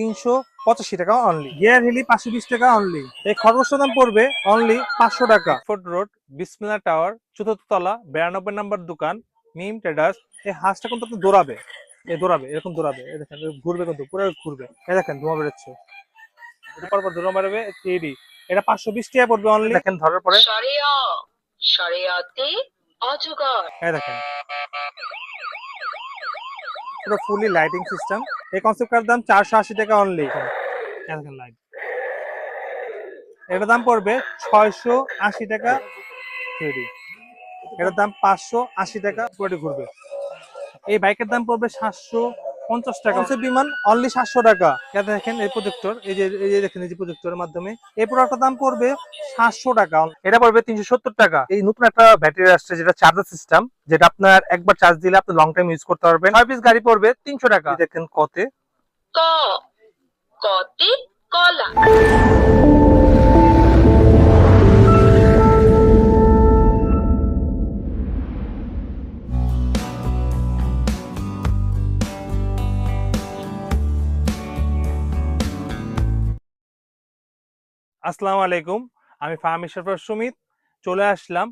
তিনশো পঁচাশি টাকা অনলি গিয়ার হিলি পাঁচশো বিশ টাকা অনলি এই খরগোশটার দাম পড়বে অনলি পাঁচশো টাকা। ফোর্ট রোড বিসমিল্লা টাওয়ার চতুর্থ তলা বিরানব্বই নম্বর দোকান মিম ট্রেডার্স এই হাঁসটা কিন্তু আপনি দৌড়াবে। এ দৌড়াবে এরকম দৌড়াবে। এই দেখেন ঘুরবে কিন্তু পুরো ঘুরবে। এই দেখেন ধোঁয়া বেরোচ্ছে। পরপর ধোঁয়া বেরোবে থ্রি এটা পাঁচশো বিশ টাকা পড়বে অনলি দেখেন ধরার পরে। শরিয়া অজগর। এই দেখেন। পুরো ফুলি লাইটিং সিস্টেম এই কনসেপ্ট কনসেপ্টটার দাম? চারশো আশি টাকা অনলি লাইট এটার দাম পড়বে ছয়শো আশি টাকা থ্রি এটার দাম পাঁচশো আশি টাকা পুরোটি ঘুরবে। এই বাইকের দাম পড়বে সাতশো পঞ্চাশ টাকা। কনসেপ্ট বিমান অনলি সাতশো টাকা। এটা দেখেন এই প্রজেক্টর এই যে এই যে দেখেন এই যে প্রজেক্টরের মাধ্যমে। এই প্রোডাক্টের দাম পড়বে সাতশো টাকা। এটা পড়বে তিনশো সত্তর টাকা। এই নতুন একটা ব্যাটারি আসছে যেটা চার্জার সিস্টেম যেটা আপনার একবার চার্জ দিলে আপনি লং টাইম ইউজ করতে পারবেন। ছয় পিস গাড়ি পড়বে তিনশো টাকা। দেখেন ক কতে কলা। আসসালামু আলাইকুম, আমি ফাহামি সরফর সুমিত। চলে আসলাম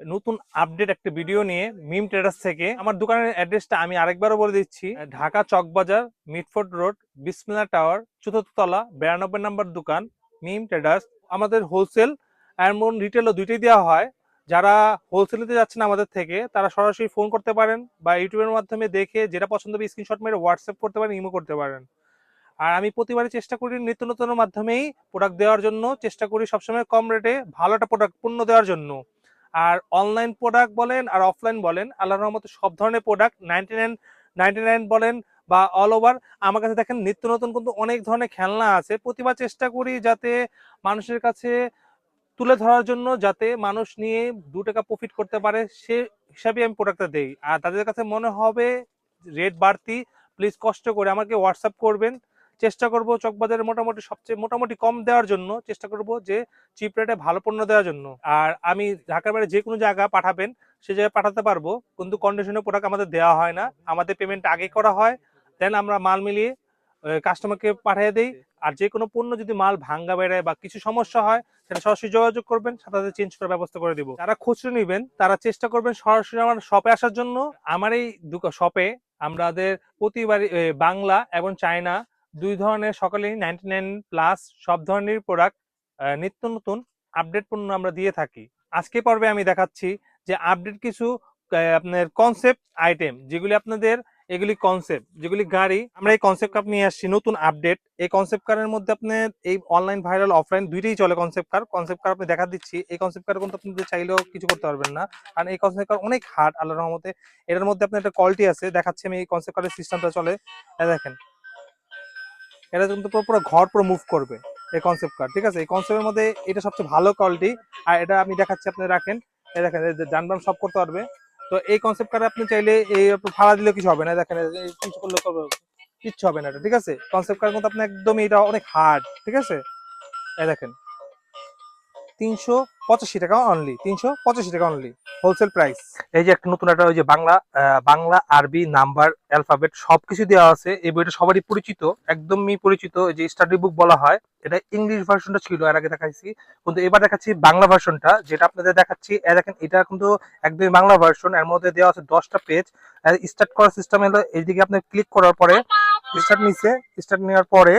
নতুন আপডেট একটা ভিডিও নিয়ে মিম ট্রেডার্স থেকে। আমার দোকানের অ্যাড্রেসটা আমি আরেকবারও বলে দিচ্ছি। Dhaka Chawkbazar, Mitford road, Bismillah tower, চতুর্থ তলা, বিরানব্বই নম্বর দোকান মিম ট্রেডার্স আমাদের হোলসেল এমন রিটেলও দুইটাই দেওয়া হয়। যারা হোলসেলিতে যাচ্ছেন আমাদের থেকে, তারা সরাসরি ফোন করতে পারেন বা ইউটিউবের মাধ্যমে দেখে, যেটা পছন্দ হবে স্ক্রিনশট মেরে হোয়াটসঅ্যাপ করতে পারেন ইমো করতে পারেন। আর আমি প্রতিবারই চেষ্টা করি নিত্য নতুনের মাধ্যমেই প্রোডাক্ট দেওয়ার জন্য। চেষ্টা করি সবসময় কম রেটে ভালো একটা প্রোডাক্ট পণ্য দেওয়ার জন্য। আর অনলাইন প্রোডাক্ট বলেন আর অফলাইন বলেন আল্লাহ রহমতে সব ধরনের product ninety nine ninety nine বলেন বা অল ওভার আমার কাছে দেখেন নিত্য নতুন কিন্তু অনেক ধরনের খেলনা আছে। প্রতিবার চেষ্টা করি যাতে মানুষের কাছে তুলে ধরার জন্য যাতে মানুষ নিয়ে দু টাকা প্রফিট করতে পারে, সে হিসাবে আমি প্রোডাক্টটা দেই। আর তাদের কাছে মনে হবে রেট বাড়তি প্লিজ কষ্ট করে আমাকে হোয়াটসঅ্যাপ করবেন। চেষ্টা করব চকবাজারে মোটামুটি সবচেয়ে মোটামুটি কম দেওয়ার জন্য চেষ্টা করব যে চিপ রেটে ভালো পণ্য দেওয়ার জন্য। আর আমি ঢাকার বাইরে যে কোনো জায়গা পাঠাবেন সে জায়গায় পাঠাতে পারব কিন্তু কন্ডিশনের প্রোডাক্ট আমাদের দেওয়া হয় না। আমাদের পেমেন্ট আগে করা হয় দেন আমরা মাল মিলিয়ে কাস্টমারকে পাঠিয়ে দেই। আর যে কোনো পণ্য যদি মাল ভাঙ্গা বেড়ায় বা কিছু সমস্যা হয় সেটা সরাসরি যোগাযোগ করবেন সাথে চেঞ্জ করার ব্যবস্থা করে দিব। যারা খুচরো নেবেন তারা চেষ্টা করবেন সরাসরি আমার শপে আসার জন্য। আমার এই শপে আমাদের প্রতিবারই এ, বাংলা এবং চায়না দুই ধরনের, সকলেই নাইনটি নাইন প্লাস সব ধরনের প্রোডাক্ট নিত্য নতুন আপডেট পণ্য আমরা দিয়ে থাকি। আজকে পর্বে আমি দেখাচ্ছি যে আপডেট কিছু আপনার কনসেপ্ট আইটেম যেগুলি আপনাদের, এগুলি কনসেপ্ট যেগুলি গাড়ি, আমরা এই কনসেপ্ট কার নিয়ে আসছি, নতুন আপডেট এই কনসেপ্ট কারের মধ্যে আপনার এই অনলাইন ভাইরাল অফলাইন দুইটাই চলে কনসেপ্ট কার কনসেপ্ট কার আপনি দেখা দিচ্ছি, এই কনসেপ্ট কার কিন্তু আপনি চাইলেও কিছু করতে পারবেন না। কারণ এই কনসেপ্ট কার অনেক হার্ড আল্লাহর রহমতে। এটার মধ্যে আপনার একটা কোয়ালিটি আছে, দেখাচ্ছি আমি এই কনসেপ্ট কারের সিস্টেমটা চলে। দেখেন এটা কিন্তু পুরো ঘর পুরো মুভ করবে, এই কনসেপ্ট কার ঠিক আছে? এই কনসেপ্টের মধ্যে এটা সবচেয়ে ভালো কোয়ালিটি আর এটা আমি দেখাচ্ছি, আপনি রাখেন। এই দেখেন যানবাহন সব করতে পারবে। তো এই কনসেপ্ট কার আপনি চাইলে এই ভাড়া দিলেও কিছু হবে না দেখেন কিছু করলে কিচ্ছু হবে না এটা, ঠিক আছে? কনসেপ্ট কার মধ্যে আপনি একদমই এটা অনেক হার্ড ঠিক আছে? এই দেখেন তিনশো পঁচাশি টাকা অনলি তিনশো পঁচাশি টাকা অনলি হোলসেল প্রাইস এই যে একটা নতুন একটা ওই যে বাংলা বাংলা, আরবি, নাম্বার অ্যালফাবেট সবকিছু দেওয়া আছে। এই বইটা সবারই পরিচিত, একদমই পরিচিত। যে স্টাডি বুক বলা হয়, এটা ইংলিশ ভার্সনটা ছিল, এর দেখাইছি। কিন্তু এবার দেখাচ্ছি বাংলা ভার্সনটা যেটা আপনাদের দেখাচ্ছি। দেখেন, এটা কিন্তু একদমই বাংলা ভার্সন এর মধ্যে দেওয়া আছে দশটা পেজ স্টার্ট করার সিস্টেম হলো এইদিকে আপনি ক্লিক করার পরে স্টার্ট নিচে স্টার্ট নেওয়ার পরে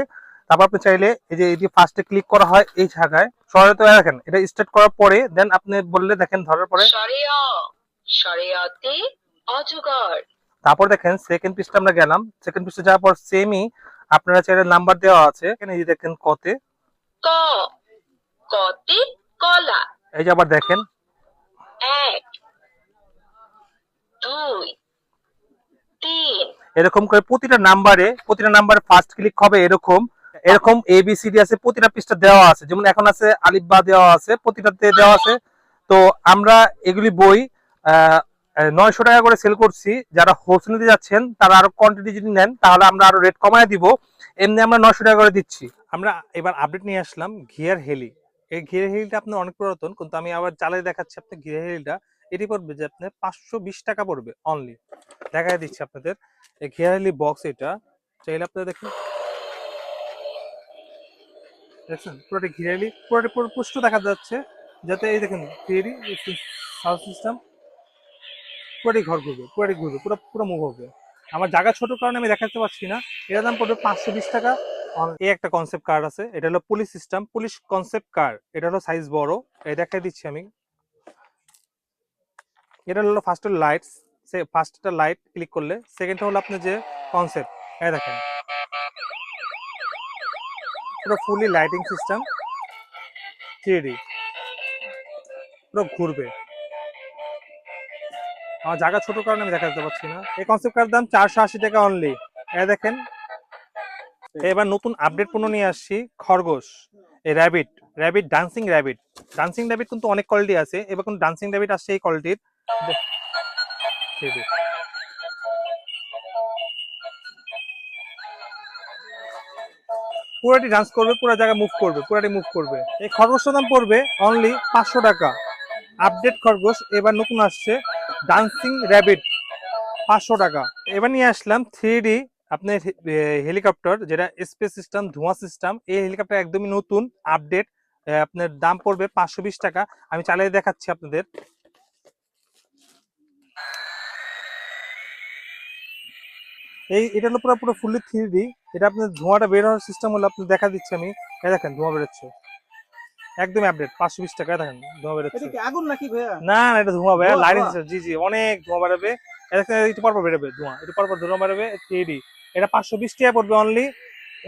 তারপর আপনি চাইলে এই যে যে ফার্স্টে ক্লিক করা হয় এই জায়গায় সরাতে দেখেন এটা স্টার্ট করার পরে দেন আপনি বললে দেখেন ধরার পরে তারপর দেখেন সেকেন্ড পিসটা আমরা গেলাম। সেকেন্ড পিসটা যাওয়ার পর সেমই আপনারা চাইলে নাম্বার দেওয়া আছে। এখানে এই দেখেন কতে। ক কতে কলা। এই যে আবার দেখেন। এক দুই তিন। এরকম করে প্রতিটা নাম্বারে প্রতিটা নাম্বারে ফার্স্ট ক্লিক হবে এরকম। এরকম এ বি সি ডি আছে, প্রতিটা পৃষ্ঠা দেওয়া আছে। যেমন এখন আছে আলিফ বা দেওয়া আছে, প্রতিটাতে দেওয়া আছে। তো আমরা এগুলি বই নয়শো টাকা করে সেল করছি। যারা হোলসেল নিতে যাচ্ছেন, তারা আরও কোয়ান্টিটি যদি নেন, তাহলে আমরা আরও রেট কমায় দিব। এমনি আমরা নয়শো টাকা করে দিচ্ছি। আমরা এবার আপডেট নিয়ে আসলাম ঘিয়ার হেলি। এই ঘিয়ার হেলিটা আপনার অনেক পুরাতন, কিন্তু আমি আবার চালিয়ে দেখাচ্ছি আপনি ঘিয়ার হেলিটা। এটি পড়বে যে আপনার পাঁচশো বিশ টাকা পড়বে অনলি দেখা দিচ্ছি আপনাদের। এই ঘিয়ার হেলি বক্স এটা। চাইলে আপনারা দেখুন দেখছেন পুরোটা ঘিরালি পুরোটা পুরো পুষ্ট দেখা যাচ্ছে। যাতে এই দেখেন থ্রি সাউন্ড সিস্টেম পুরোটাই ঘর ঘুরবে, পুরোটাই ঘুরবে, পুরো পুরো মুভ হবে। আমার জায়গা ছোট কারণে আমি দেখাতে পারছি না। এটার দাম পড়বে পাঁচশো বিশ টাকা। এই একটা কনসেপ্ট কার্ড আছে, এটা হলো police system police concept card এটা হলো সাইজ বড়। এই দেখাই দিচ্ছি আমি। এটা হলো ফার্স্ট লাইটস সে ফার্স্টটা লাইট ক্লিক করলে সেকেন্ডটা হলো আপনার যে কনসেপ্ট এই দেখেন। পুরো ফুলি লাইটিং সিস্টেম থ্রি পুরো ঘুরবে। আমার জায়গা ছোট কারণে আমি দেখাতে পারছি না। এই কনসেপ্ট কার দাম? চারশো আশি টাকা অনলি এ দেখেন। এবার নতুন আপডেট পণ্য নিয়ে আসছি, খরগোশ। এই rabbit rabbit dancing rabbit dancing rabbit কিন্তু অনেক কোয়ালিটি আছে। এবার কোন ডান্সিং র্যাবিট আসছে এই কোয়ালিটির পুরাটি ডান্স করবে, পুরো জায়গা মুভ করবে, পুরাটি মুভ করবে। এই খরগোশটার দাম পড়বে অনলি পাঁচশো টাকা। আপডেট খরগোশ, এবার নতুন আসছে ডান্সিং র্যাবিট পাঁচশো টাকা। এবার নিয়ে আসলাম থ্রি আপনার হেলিকপ্টার যেটা স্পেস সিস্টেম ধোঁয়া সিস্টেম এই হেলিকপ্টার একদমই নতুন আপডেট আপনার দাম পড়বে পাঁচশো বিশ টাকা। আমি চালিয়ে দেখাচ্ছি আপনাদের। এই এটা হলো পুরো পুরো ফুললি থ্রি ডি এটা আপনার ধোঁয়াটা বের হওয়ার সিস্টেম হলো আপনি দেখা দিচ্ছি আমি। এই দেখেন ধোঁয়া বেরোচ্ছে। একদম আপডেট পাঁচশো বিশ টাকা দেখেন ধোঁয়া বেরোচ্ছে। আগুন নাকি ভাইয়া? না না এটা ধোঁয়া ভাই লাইন জি জি অনেক ধোঁয়া বেরোবে। এটা একটু পরপর বেরোবে ধোঁয়া একটু পরপর ধোঁয়া বেরোবে থ্রি এটা পাঁচশো বিশ টাকা পড়বে অনলি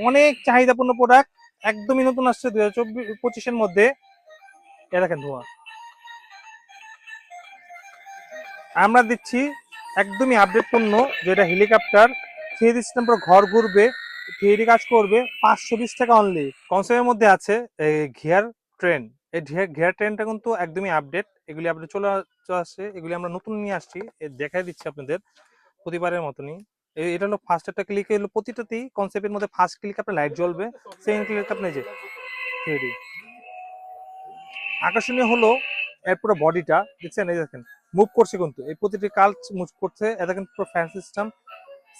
অনেক চাহিদাপূর্ণ প্রোডাক্ট একদমই নতুন আসছে দুই হাজার চব্বিশ পঁচিশের মধ্যে। এ দেখেন ধোঁয়া। আমরা দিচ্ছি একদমই আপডেট পণ্য যেটা হেলিকপ্টার থ্রি সিস্টেম পুরো ঘর ঘুরবে, থ্রি কাজ করবে, পাঁচশো বিশ টাকা অনলি কনসেপ্টের মধ্যে আছে ঘিয়ার ট্রেন এই ঘিয়ার ট্রেনটা কিন্তু একদমই আপডেট এগুলি আপনি চলে আসছে, এগুলি আমরা নতুন নিয়ে আসছি দেখাই দিচ্ছি আপনাদের প্রতিবারের মতনই। এটা হলো ফার্স্ট একটা ক্লিক হলো প্রতিটাতেই কনসেপ্টের মধ্যে ফার্স্ট ক্লিক আপনার লাইট জ্বলবে সেকেন্ড ক্লিক আপনি যে থ্রি আকর্ষণীয় হলো এর পুরো বডিটা দেখছেন? এই দেখেন মুভ করছে কিন্তু। এই প্রতিটি কাল মুভ করছে এ দেখেন পুরো ফ্যান সিস্টেম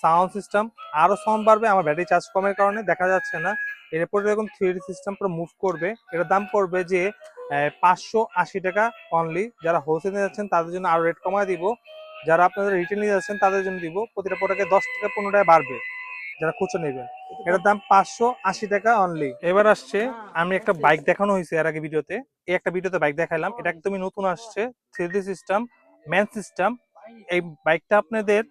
সাউন্ড সিস্টেম, আরও সাউন্ড বাড়বে, আমার ব্যাটারি চার্জ কমের কারণে দেখা যাচ্ছে না। এরপরে দেখুন থ্রি সিস্টেম পুরো মুভ করবে, এটার দাম পড়বে যে পাঁচশো আশি টাকা অনলি যারা হোলসেলে যাচ্ছেন, তাদের জন্য আরও রেট কমায় দিব। যারা আপনাদের রিটেল নিয়ে যাচ্ছেন, তাদের জন্য দিব, প্রতিটা প্রোডাক্টে দশ টাকা পনেরো টাকা বাড়বে, যারা খুচরো নেবেন। এটার দাম পাঁচশো আশি টাকা অনলি এবার আসছে, আমি একটা বাইক দেখানো হয়েছে এর আগে ভিডিওতে এই একটা ভিডিওতে বাইক দেখালাম এটা একদমই নতুন আসছে থ্রি সিস্টেম ম্যান সিস্টেম এই বাইকটা আপনাদের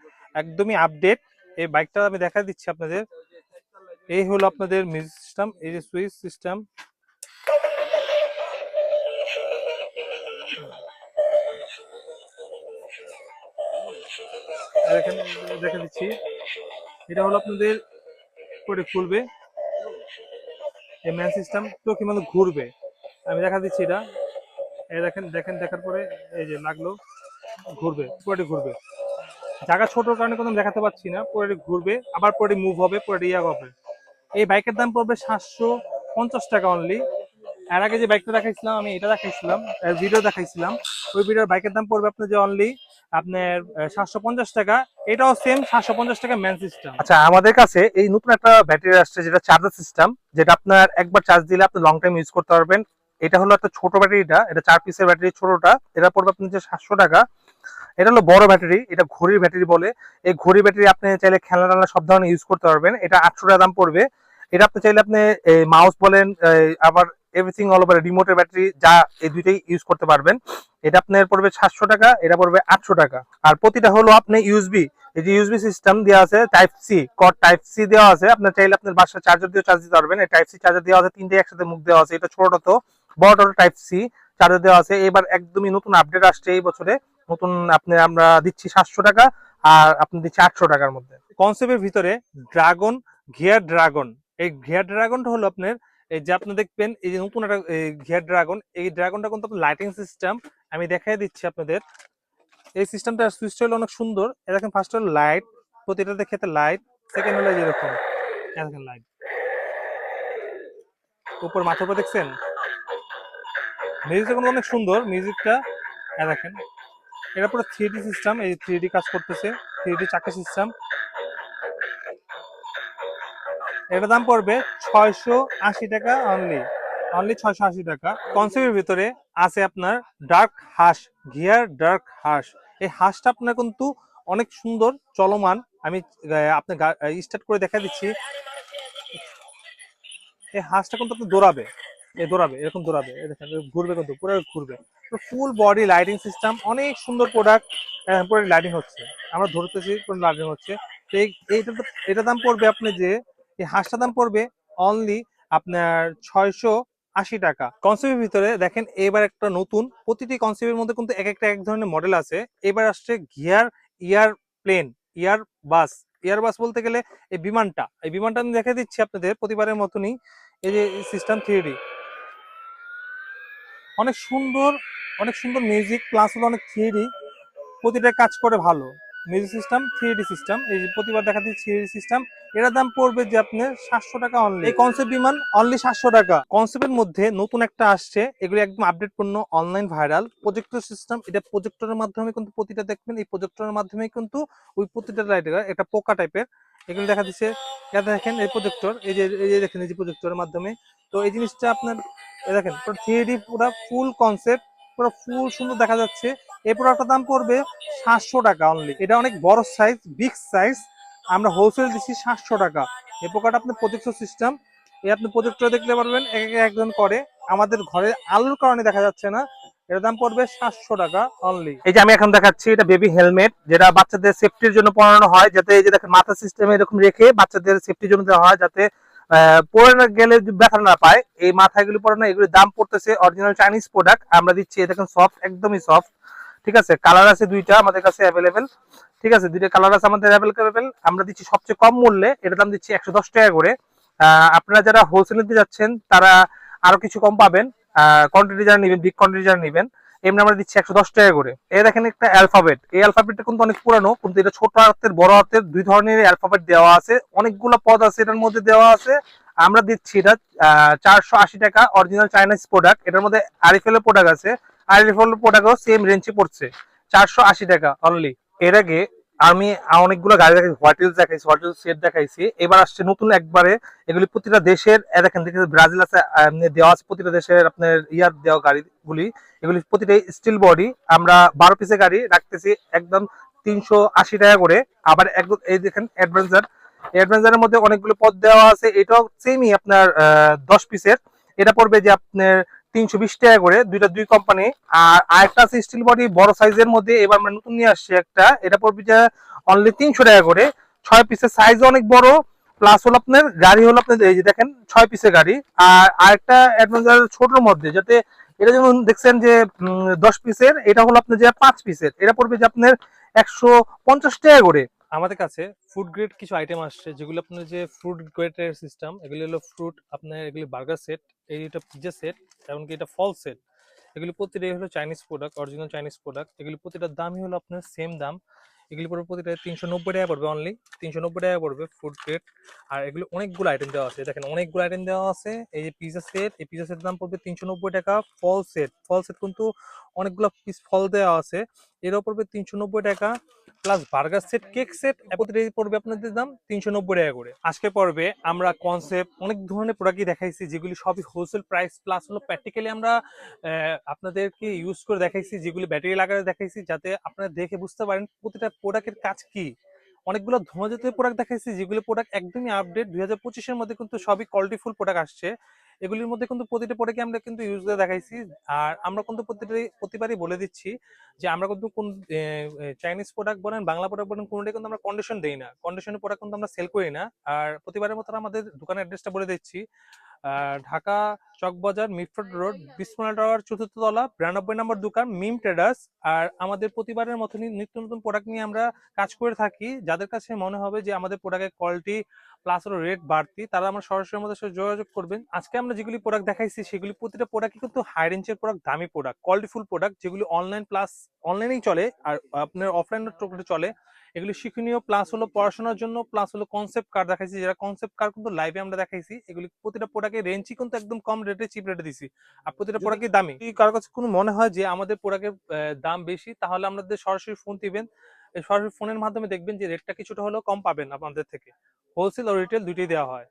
একদমই আপডেট এই বাইকটা আমি দেখা দিচ্ছি আপনাদের। এই হলো আপনাদের মিউজিক সিস্টেম, এই যে সুইচ সিস্টেম। দেখা দিচ্ছি, এটা হলো আপনাদের করে খুলবে। এই ম্যান সিস্টেম তো কি মানে ঘুরবে। আমি দেখা দিচ্ছি এটা। এই দেখেন দেখেন, দেখার পরে এই যে লাগল, ঘুরবে পুরোটি ঘুরবে। জায়গা ছোট কারণে কোনো দেখাতে পাচ্ছি না। পরে ঘুরবে, আবার পরে মুভ হবে, পরে ইয়া হবে। এই বাইকের দাম পড়বে সাতশো পঞ্চাশ টাকা অনলি এর আগে যে বাইকটা দেখাইছিলাম, আমি এটা দেখাইছিলাম ভিডিও দেখাইছিলাম। ওই ভিডিওর বাইকের দাম পড়বে আপনার যে অনলি আপনার সাতশো পঞ্চাশ টাকা। এটাও সেম সাতশো পঞ্চাশ টাকা ম্যান সিস্টেম আচ্ছা আমাদের কাছে এই নতুন একটা ব্যাটারি আসছে, যেটা চার্জার সিস্টেম যেটা আপনার একবার চার্জ দিলে আপনি লং টাইম ইউজ করতে পারবেন। এটা হলো একটা ছোট ব্যাটারিটা এটা চার পিসের ব্যাটারি ছোটটা। এটা পড়বে আপনার যে সাতশো টাকা। এটা হলো বড় ব্যাটারি, এটা ঘড়ির ব্যাটারি বলে। এই ঘড়ি ব্যাটারি আপনি চাইলে খেলনা টেলনা সব ধরনের ইউজ করতে পারবেন। এটা আটশো টাকা দাম পড়বে। এটা আপনি চাইলে আপনি মাউস বলেন আবার এভরিথিং অল ওভার রিমোটের ব্যাটারি, যা এই দুইটাই ইউজ করতে পারবেন। এটা আপনার পড়বে সাতশো টাকা, এটা পড়বে আটশো টাকা। আর প্রতিটা হলো আপনি ইউএসবি এই যে ইউএসবি সিস্টেম দেওয়া আছে টাইপ সি কট টাইপ সি দেওয়া আছে। আপনার চাইলে আপনার বাসার চার্জার দিয়ে চার্জ দিতে পারবেন। টাইপ সি চার্জার দেওয়া আছে তিনটে একসাথে মুখ দেওয়া আছে। এটা ছোটটা তো, বড়টা টাইপ সি চার্জার দেওয়া আছে। এবার একদমই নতুন আপডেট আসছে এই বছরে। নতুন আপনি, আমরা দিচ্ছি সাতশো টাকা আর আপনি দিচ্ছি আটশো টাকার মধ্যে। কনসেপ্টের ভিতরে ড্রাগন ঘিয়ার ড্রাগন এই ঘিয়ার ড্রাগনটা হলো আপনার, এই যে আপনি দেখবেন, এই যে নতুন একটা ঘিয়ার ড্রাগন এই ড্রাগনটা কিন্তু আপনার লাইটিং সিস্টেম আমি দেখাই দিচ্ছি আপনাদের। এই সিস্টেমটা সুইচটা হলো অনেক সুন্দর। দেখেন ফার্স্ট হলো লাইট প্রতিটাতে খেতে লাইট সেকেন্ড হলো এই যে এরকম এ দেখেন লাইট উপর মাথার উপর দেখছেন? মিউজিকটা কিন্তু অনেক সুন্দর মিউজিকটা দেখেন। এটা পুরো থ্রি সিস্টেম এই থ্রি কাজ করতেছে থ্রি চাকা সিস্টেম এটা দাম পড়বে ছয়শো আশি টাকা অনলি অনলি ছয়শো আশি টাকা। কনসেপ্টের ভিতরে আছে আপনার ডার্ক হাঁস ঘিয়ার ডার্ক হাঁস এই হাঁসটা আপনার কিন্তু অনেক সুন্দর, চলমান। আমি আপনার স্টার্ট করে দেখা দিচ্ছি। এই হাঁসটা কিন্তু আপনি দৌড়াবে, এই দৌড়াবে, এরকম দৌড়াবে। ঘুরবে কিন্তু, পুরো ঘুরবে। ফুল বডি লাইটিং সিস্টেম অনেক সুন্দর প্রোডাক্ট পুরো লাইটিং হচ্ছে। আমরা ধরতেছি পুরো লাইটিং হচ্ছে। তো এইটা এটা দাম পড়বে আপনি যে, এই হাঁসটার দাম পড়বে অনলি আপনার ছয়শো আশি টাকা। কনসেপ্টের ভিতরে দেখেন, এবার একটা নতুন, প্রতিটি কনসেপ্টের মধ্যে কিন্তু এক একটা এক ধরনের মডেল আছে। এবার আসছে গিয়ার ইয়ার প্লেন ইয়ার বাস ইয়ার বাস বলতে গেলে এই বিমানটা। এই বিমানটা আমি দেখে দিচ্ছি আপনাদের প্রতিবারের মতনই। এই যে সিস্টেম থ্রি অনেক সুন্দর অনেক সুন্দর মিউজিক প্লাস হলো অনেক থ্রি প্রতিটা কাজ করে ভালো। মিউজিক সিস্টেম থ্রি সিস্টেম এই যে প্রতিবার দেখা দিচ্ছে থ্রি সিস্টেম এটার দাম পড়বে যে আপনার সাতশো টাকা অনলি এই কনসেপ্ট বিমান অনলি সাতশো টাকা। কনসেপ্টের মধ্যে নতুন একটা আসছে, এগুলো একদম আপডেট পণ্য অনলাইন ভাইরাল প্রজেক্টর সিস্টেম এটা প্রজেক্টরের মাধ্যমে কিন্তু প্রতিটা দেখবেন। এই প্রজেক্টরের মাধ্যমে কিন্তু ওই প্রতিটা লাইটের একটা পোকা টাইপের এগুলো দেখা দিচ্ছে, এটা দেখেন এই প্রজেক্টর এই যে এই যে দেখেন এই যে প্রজেক্টরের মাধ্যমে। তো এই জিনিসটা আপনার দেখেন থ্রি ডি পুরো ফুল কনসেপ্ট পুরো ফুল সুন্দর দেখা যাচ্ছে। এই প্রোডাক্টটার দাম পড়বে সাতশো টাকা অনলি এটা অনেক বড় সাইজ বিগ সাইজ আমরা হোলসেল দিচ্ছি সাতশো টাকা। এই প্রোডাক্ট আপনার প্রজেক্টর সিস্টেম এই আপনি প্রজেক্টর দেখতে পারবেন, এক এক একজন করে। আমাদের ঘরে আলোর কারণে দেখা যাচ্ছে না। এর দাম পড়বে সাতশো টাকা অনলি এই যে আমি এখন দেখাচ্ছি, এটা বেবি হেলমেট যেটা বাচ্চাদের সেফটির জন্য পরানো হয়, যাতে এই যে দেখেন মাথা সিস্টেম এরকম রেখে বাচ্চাদের সেফটির জন্য দেওয়া হয়, যাতে পরে না গেলে ব্যথা না পায়, এই মাথাগুলি পরানো এগুলির দাম পড়তেছে অরিজিনাল চাইনিজ প্রোডাক্ট আমরা দিচ্ছি দেখেন সফট একদমই সফট ঠিক আছে? কালার আছে দুইটা আমাদের কাছে অ্যাভেলেবেল ঠিক আছে? দুইটা কালার আছে আমাদের অ্যাভেলেবেল আমরা দিচ্ছি সবচেয়ে কম মূল্যে, এটার দাম দিচ্ছি একশো দশ টাকা করে। আপনারা যারা হোলসেল নিতে যাচ্ছেন, তারা আরও কিছু কম পাবেন। কোয়ান্টিটি যারা নেবেন বিগ কোয়ান্টিটি যারা নেবেন এমনি আমরা দিচ্ছি একশো দশ টাকা করে। এ দেখেন একটা অ্যালফাবেট এই অ্যালফাবেটটা কিন্তু অনেক পুরানো, কিন্তু এটা ছোট হাতের, বড় হাতের দুই ধরনের অ্যালফাবেট দেওয়া আছে। অনেকগুলো পদ আছে এটার মধ্যে দেওয়া আছে। আমরা দিচ্ছি এটা চারশো আশি টাকা অরিজিনাল চাইনিজ প্রোডাক্ট এটার মধ্যে আরিফেলের প্রোডাক্ট আছে। আরিফেলের প্রোডাক্টও সেম রেঞ্জে পড়ছে। চারশো আশি টাকা অনলি এর আগে আমি অনেকগুলো গাড়ি দেখাইছি হোয়াইটেল দেখাইছি হোয়াইটেল সেট দেখাইছি। এবার আসছে নতুন একবারে, এগুলি প্রতিটা দেশের দেখেন দেখেন, ব্রাজিল আছে দেওয়া আছে প্রতিটা দেশের আপনার ইয়ার দেওয়া গাড়িগুলি। এগুলি প্রতিটা স্টিল বডি আমরা বারো পিসের গাড়ি রাখতেছি একদম তিনশো আশি টাকা করে। আবার একদম এই দেখেন অ্যাডভেঞ্চার অ্যাডভেঞ্চারের মধ্যে অনেকগুলো পদ দেওয়া আছে। এটাও সেমই আপনার দশ পিসের এটা পড়বে যে আপনার তিনশো বিশ টাকা করে, দুইটা দুই কোম্পানি আর আরেকটা আছে স্টিল বডি বড় সাইজের মধ্যে। এবার আমরা নতুন নিয়ে আসছি একটা। এটা পড়বে যে অনলি তিনশো টাকা করে। ছয় পিসের সাইজ অনেক বড়। প্লাস হলো আপনার, গাড়ি হলো আপনার, এই যে দেখেন, ছয় পিসের গাড়ি। আর আরেকটা অ্যাডভেঞ্চার ছোটর মধ্যে, যাতে এটা যেমন দেখছেন যে দশ পিসের এটা হলো আপনার যে পাঁচ পিসের এটা পড়বে যে আপনার একশো পঞ্চাশ টাকা করে। আমাদের কাছে ফুড গ্রেড কিছু আইটেম আসছে, যেগুলো আপনার যে ফ্রুট গ্রেডের সিস্টেম এগুলি হলো ফ্রুট আপনার এগুলি বার্গার সেট এইটা পিজা সেট এমনকি এটা ফল সেট এগুলি প্রতিটাই হলো Chinese product original Chinese product এগুলি প্রতিটার দামই হলো আপনার সেম দাম। এগুলি পড়বে প্রতিটা তিনশো নব্বই টাকা পড়বে অনলি তিনশো নব্বই টাকা পড়বে ফুড গ্রেড আর এগুলো অনেকগুলো আইটেম দেওয়া আছে। দেখেন, অনেকগুলো আইটেম দেওয়া আছে। এই যে পিজা সেট এই পিজা সেটের দাম পড়বে তিনশো নব্বই টাকা। ফল সেট ফল সেট কিন্তু অনেকগুলো পিস ফল দেওয়া আছে। এরও পড়বে তিনশো নব্বই টাকা। Plus burger set cake set প্রতিটাই পড়বে আপনাদের দাম তিনশো নব্বই টাকা করে। আজকে পর্বে আমরা কনসেপ্ট অনেক ধরনের প্রোডাক্টই দেখাইছি, যেগুলি সবই হোলসেল প্রাইস প্লাস হলো প্র্যাকটিক্যালি আমরা আপনাদেরকে ইউজ করে দেখাইছি, যেগুলি ব্যাটারি লাগাতে দেখাইছি, যাতে আপনারা দেখে বুঝতে পারেন প্রতিটা প্রোডাক্টের কাজ কি? অনেকগুলো ধোঁয়া জাতীয় প্রোডাক্ট দেখাইছি, যেগুলো প্রোডাক্ট একদমই আপডেট দুই হাজার পঁচিশের মধ্যে কিন্তু সবই কোয়ালিটিফুল প্রোডাক্ট আসছে। এগুলির মধ্যে কিন্তু প্রতিটা প্রোডাক্টে আমরা কিন্তু ইউজ করে দেখাইছি। আর আমরা কিন্তু প্রতিটাই, প্রতিবারই বলে দিচ্ছি যে আমরা কিন্তু কোন চাইনিজ প্রোডাক্ট বলেন, বাংলা প্রোডাক্ট বলেন, কোনটাই কিন্তু আমরা কন্ডিশন দেই না। কন্ডিশনের প্রোডাক্ট কিন্তু আমরা সেল করি না। আর প্রতিবারের মতো আমাদের দোকানের অ্যাড্রেসটা বলে দিচ্ছি। ঢাকা চকবাজার মিটফোর্ড রোড বিসমোনা টাওয়ার চতুর্থ তলা, বিরানব্বই নম্বর দোকান, মিম ট্রেডার্স। আর আমাদের প্রতিবারের মতনই নিত্য নতুন প্রোডাক্ট নিয়ে আমরা কাজ করে থাকি। যাদের কাছে মনে হবে যে আমাদের প্রোডাক্টের কোয়ালিটি প্লাস হলো রেট বাড়তি তারা আমরা সরাসরি আমাদের সাথে যোগাযোগ করবেন। আজকে আমরা যেগুলি প্রোডাক্ট দেখাইছি সেগুলি প্রতিটা প্রোডাক্টই কিন্তু হাই রেঞ্জের প্রোডাক্ট দামি প্রোডাক্ট কোয়ালিটিফুল প্রোডাক্ট যেগুলি অনলাইন প্লাস অনলাইনেই চলে আর আপনার অফলাইন চলে। এগুলি শিক্ষণীয় প্লাস হলো পড়াশোনার জন্য প্লাস হলো কনসেপ্ট কার দেখাইছি যেটা কনসেপ্ট কার কিন্তু লাইভে আমরা দেখাইছি। এগুলি প্রতিটা প্রোডাক্টের রেঞ্জই কিন্তু একদম কম রেটে চিপ রেটে দিছি। আর প্রতিটা প্রোডাক্টই দামি। যদি কারোর কাছে কোনো মনে হয় যে আমাদের প্রোডাক্টের দাম বেশি তাহলে আমাদের সরাসরি ফোন দিবেন। সরাসরি ফোনের মাধ্যমে দেখবেন যে রেটটা কিছুটা হলেও কম পাবেন আপনাদের থেকে। হোলসেল ও রিটেল দুইটাই দেওয়া হয়।